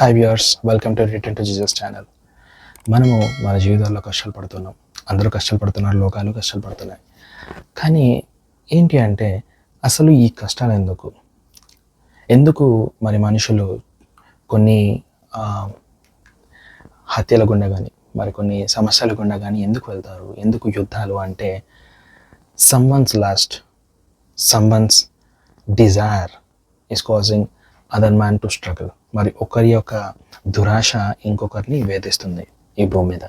Hi viewers welcome to return to Jesus channel మనము మన జీవితాల్లో కష్టాలు పడుతున్నాం. అందరూ కష్టాలు పడుతున్నారు లోకాలు కష్టాలు పడుతున్నాయి. కానీ ఏంటి అంటే అసలు ఈ కష్టాలు ఎందుకు? ఎందుకు మరి మనుషులు కొన్ని హత్యల గుండా కానీ మరి కొన్ని సమస్యల గుండా కానీ ఎందుకు వెళ్తారు? ఎందుకు యుద్ధాలు అంటే someone's lust someone's desire is causing other man to struggle మరి ఒకరి యొక్క దురాశ ఇంకొకరిని వేధిస్తుంది ఈ భూమి మీద.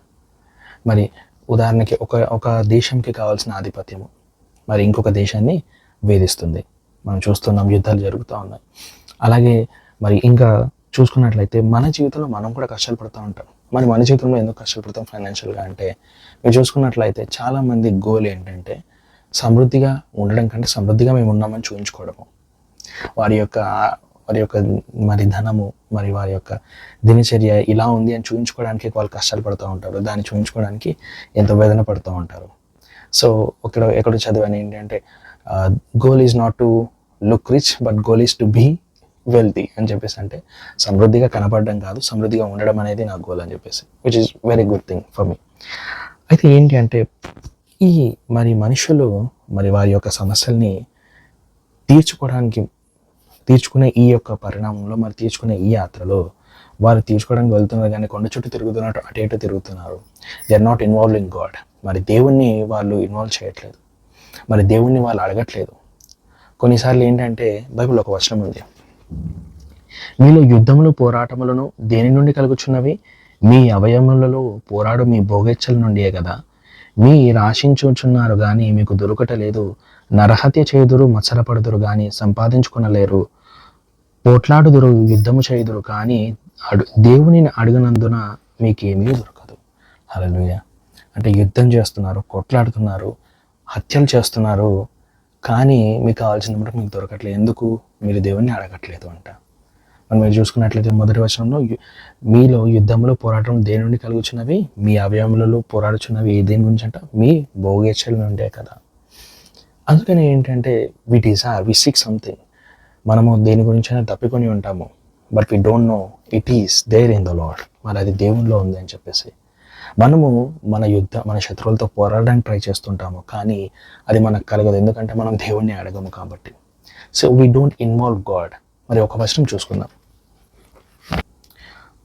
మరి ఉదాహరణకి ఒక ఒక దేశంకి కావాల్సిన ఆధిపత్యము మరి ఇంకొక దేశాన్ని వేధిస్తుంది. మనం చూస్తున్నాం యుద్ధాలు జరుగుతూ ఉన్నాయి. అలాగే మరి ఇంకా చూసుకున్నట్లయితే మన జీవితంలో మనం కూడా కష్టాలు పడుతూ ఉంటాం. మరి మన జీవితంలో ఎందుకు కష్టాలు పడతాం ఫైనాన్షియల్గా అంటే మీరు చూసుకున్నట్లయితే చాలామంది గోల్ ఏంటంటే సమృద్ధిగా ఉండడం కంటే సమృద్ధిగా మేము ఉన్నామని చూపించుకోవడము వారి యొక్క వారి యొక్క మరి ధనము మరి వారి యొక్క దినచర్య ఇలా ఉంది అని చూపించుకోవడానికి వాళ్ళు కష్టాలు పడుతూ ఉంటారు. దాన్ని చూపించుకోవడానికి ఎంతో వేదన పడుతూ ఉంటారు. సో ఇక్కడ ఎక్కడ చదివాను ఏంటంటే goal is not to look rich but goal is to be wealthy అని చెప్పేసి అంటే సమృద్ధిగా కనపడడం కాదు సమృద్ధిగా ఉండడం అనేది నా గోల్ అని చెప్పేసి which is very good thing for me అయితే ఏంటి అంటే ఈ మరి మనుషులు మరి వారి యొక్క సమస్యల్ని తీర్చుకోవడానికి తీర్చుకునే ఈ యొక్క పరిణామంలో మరి తీర్చుకునే ఈ యాత్రలో వారు తీర్చుకోవడానికి వెళ్తున్నారు కానీ కొండ చుట్టూ తిరుగుతున్నట్టు అటు ఇటు తిరుగుతున్నారు. They are not involve in God మరి దేవుణ్ణి వాళ్ళు ఇన్వాల్వ్ చేయట్లేదు. మరి దేవుణ్ణి వాళ్ళు అడగట్లేదు. కొన్నిసార్లు ఏంటంటే బైబిల్ ఒక వచనం ఉంది. మీలో యుద్ధములు పోరాటములను దేని నుండి కలుగుచున్నవి? మీ అవయములలో పోరాడు మీ భోగెచ్చల నుండియే కదా. మీ రాశించుచున్నారు కానీ మీకు దొరకటలేదు నరహత్య చేయుదురు మత్సరపడుదురు కానీ సంపాదించుకునలేరు. పోట్లాడుదురు యుద్ధము చేయుదురు కానీ అడు దేవునిని అడిగినందున మీకేమీ దొరకదు. అలలుయ అంటే యుద్ధం చేస్తున్నారు కొట్లాడుతున్నారు హత్యలు చేస్తున్నారు కానీ మీకు కావాల్సిన మటుకు మీకు దొరకట్లేదు. ఎందుకు? మీరు దేవుణ్ణి అడగట్లేదు అంట. మనం మీరు చూసుకున్నట్లయితే మొదటి వచనంలో యు- మీలో యుద్ధంలో పోరాటం దేని నుండి కలుగుచున్నవి? మీ అవయములలో పోరాడుచున్నవి దేని గురించి అంట? మీ భోగేచ్చల నుండే కదా. అందుకని ఏంటంటే we desire we seek something మనము దేని గురించైనా తప్పికొని ఉంటాము. But we don't know it is there in the Lord మరి అది దేవుల్లో ఉంది అని చెప్పేసి. మనము మన యుద్ధ మన శత్రువులతో పోరాడడానికి ట్రై చేస్తుంటాము. కానీ అది మనకు కలగదు. ఎందుకంటే మనం దేవుణ్ణి అడగము కాబట్టి. So we don't involve God మరి ఒక వచనం చూసుకుందాం.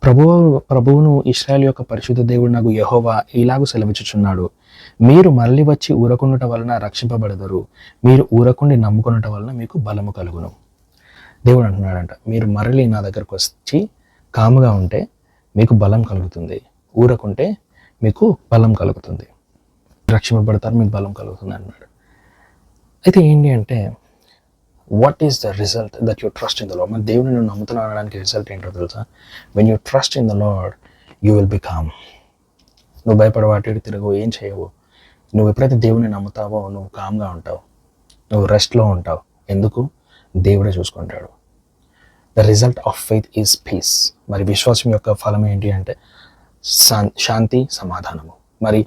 ప్రభువు ప్రభువును ఇస్రాయల్ యొక్క పరిశుద్ధ దేవుడు నాకు యహోవా ఇలాగూ సెలవిచ్చుచున్నాడు. మీరు మరలి వచ్చి ఊరకుండట వలన రక్షింపబడదరు. మీరు ఊరకుండి నమ్ముకున్నట వలన మీకు బలము కలుగును. దేవుడు అంటున్నాడంట మీరు మరలి నా దగ్గరకు వచ్చి కాముగా ఉంటే మీకు బలం కలుగుతుంది. ఊరకుంటే మీకు బలం కలుగుతుంది. రక్షింపబడతారు మీకు బలం కలుగుతుంది అన్నాడు అయితే ఏంటి అంటే what is the result that you trust in the Lord మన దేవుని నువ్వు నమ్ముతున్నావు అనడానికి రిజల్ట్ ఏంటో తెలుసా? When you trust in the Lord you will be calm నువ్వు భయపడవు అటు తిరగవు ఏం చేయవు. నువ్వు ఎప్పుడైతే దేవుని నమ్ముతావో నువ్వు కామ్గా ఉంటావు. నువ్వు రెస్ట్లో ఉంటావు. ఎందుకు? దేవుడే చూసుకుంటాడు. The result of faith is peace మరి విశ్వాసం యొక్క ఫలం ఏంటి అంటే శాం- శాంతి సమాధానము. మరి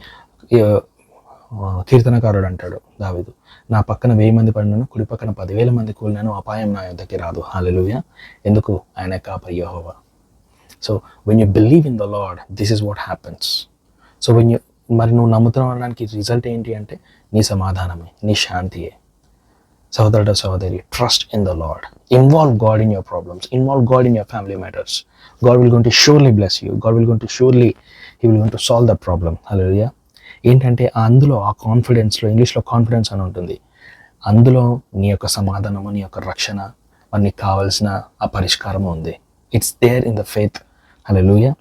కీర్తనకారుడు అంటాడు దావిదు. నా పక్కన వెయ్యి మంది పడినను కుడి పక్కన పదివేల మంది కూలినాను అపాయం నా యొద్దకి రాదు. హాలెలుయ ఎందుకు? ఆయన కాపరి యెహోవా. So when you believe in the Lord this is what happens so when you మరి నువ్వు నమ్ముతున్నావు అనడానికి రిజల్ట్ ఏంటి అంటే నీ సమాధానమే నీ శాంతియే. సహోదరుడు సహోదరి trust in the Lord involve God in your problems involve God in your family matters God will gonna surely bless you God will gonna surely he will gonna solve the problem hallelujah ఏంటంటే అందులో ఆ కాన్ఫిడెన్స్లో ఇంగ్లీష్లో confidence అని ఉంటుంది. అందులో నీ యొక్క సమాధానము నీ యొక్క రక్షణ మరి నీకు కావాల్సిన ఆ పరిష్కారము ఉంది. It's there in the faith లూయ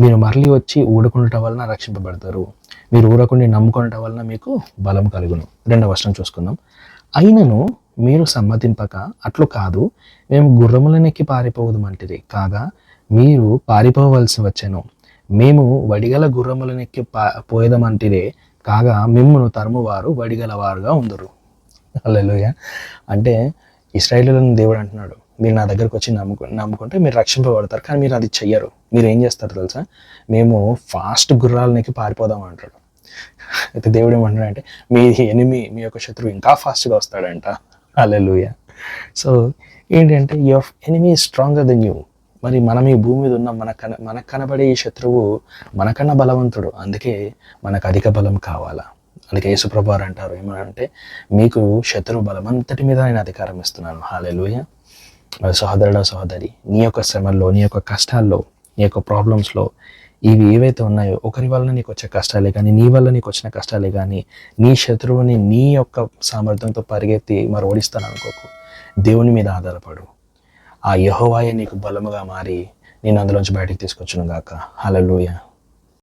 మీరు మరలి వచ్చి ఊడకుండటం వలన రక్షింపబడతారు. మీరు ఊరకుండి నమ్ముకునటం వలన మీకు బలం కలుగును. రెండవ వర్షం చూసుకుందాం. అయినను మీరు సమ్మతింపక అట్లు కాదు మేము గుర్రములనెక్కి పారిపోవదమంటిరి. కాగా మీరు పారిపోవలసి వచ్చాను. మేము వడిగల గుర్రములనెక్కి పా పోయేదమంటిరే కాగా మిమ్మును తరుమువారు వడిగల వారుగా ఉందరు. అల్లెలుయ అంటే ఇస్రాయేలులను దేవుడు అంటున్నాడు మీరు నా దగ్గరకు వచ్చి నమ్ముకు నమ్ముకుంటే మీరు రక్షింపబడతారు కానీ మీరు అది చెయ్యరు. మీరు ఏం చేస్తారు తెలుసా? మేము ఫాస్ట్ గుర్రాలనికి పారిపోదాం అంటాడు. అయితే దేవుడు ఏమంటున్నాడు అంటే మీ ఎనిమి మీ యొక్క శత్రువు ఇంకా ఫాస్ట్గా వస్తాడంట. అల్లెలుయ సో ఏంటంటే your enemy stronger than you మరి మనం ఈ భూమి మీద ఉన్న మన కన మనకు కనబడే ఈ శత్రువు మనకన్నా బలవంతుడు. అందుకే మనకు అధిక బలం కావాలా? అందుకే యేసుప్రభారు అంటారు ఏమనంటే మీకు శత్రువు బలం అంతటి మీద నేను అధికారం ఇస్తున్నాను. హాలెలుయ. సహోదరుడ సహోదరి నీ యొక్క శ్రమల్లో నీ యొక్క కష్టాల్లో నీ యొక్క ప్రాబ్లమ్స్లో ఇవి ఏవైతే ఉన్నాయో ఒకరి వల్ల నీకు వచ్చే కష్టాలే కానీ నీ వల్ల నీకు వచ్చిన కష్టాలే కానీ నీ శత్రువుని నీ యొక్క సామర్థ్యంతో పరిగెత్తి మరి ఓడిస్తాను అనుకోకు. దేవుని మీద ఆధారపడు. ఆ యహోవాయే నీకు బలముగా మారి నేను అందులోంచి బయటకు తీసుకొచ్చును గాక. హల్లెలూయా